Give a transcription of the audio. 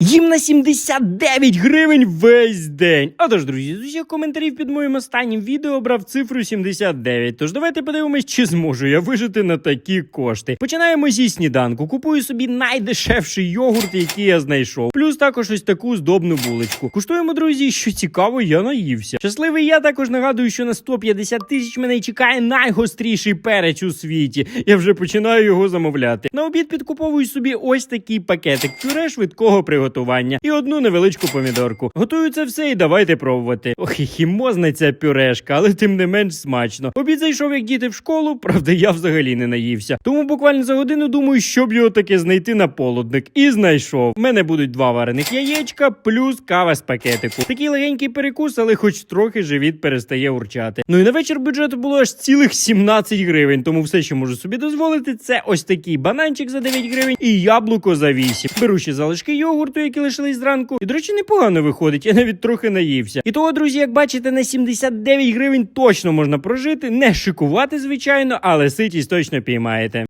Їм на 79 гривень весь день. А тож, друзі, з усіх коментарів під моїм останнім відео обрав цифру 79. Тож давайте подивимось, чи зможу я вижити на такі кошти. Починаємо зі сніданку. Купую собі найдешевший йогурт, який я знайшов. Плюс також ось таку здобну булочку. Куштуємо, друзі, що цікаво, я наївся. Щасливий я також нагадую, що на 150 тисяч мене чекає найгостріший перець у світі. Я вже починаю його замовляти. На обід підкуповую собі ось такий пакетик пюре швидкого приготування і одну невеличку помідорку. Це все і давайте пробувати. Ох, і хімозна ця пюрешка, але тим не менш смачно. Обід зайшов як діти в школу, правда, я взагалі не наївся. Тому буквально за годину думаю, щоб його таки знайти на полудник. І знайшов. У мене будуть два варених яєчка, плюс кава з пакетику. Такий легенький перекус, але хоч трохи живіт перестає урчати. Ну і на вечір бюджету було аж цілих 17 гривень. Тому все, що можу собі дозволити, це ось такий бананчик за 9 гривень і яблуко за 8. Беру ще залишки йогурту, які лишились зранку. І, до речі, непогано виходить. Я навіть трохи наївся. І того, друзі, як бачите, на 79 гривень точно можна прожити, не шикувати, звичайно, але ситість точно піймаєте.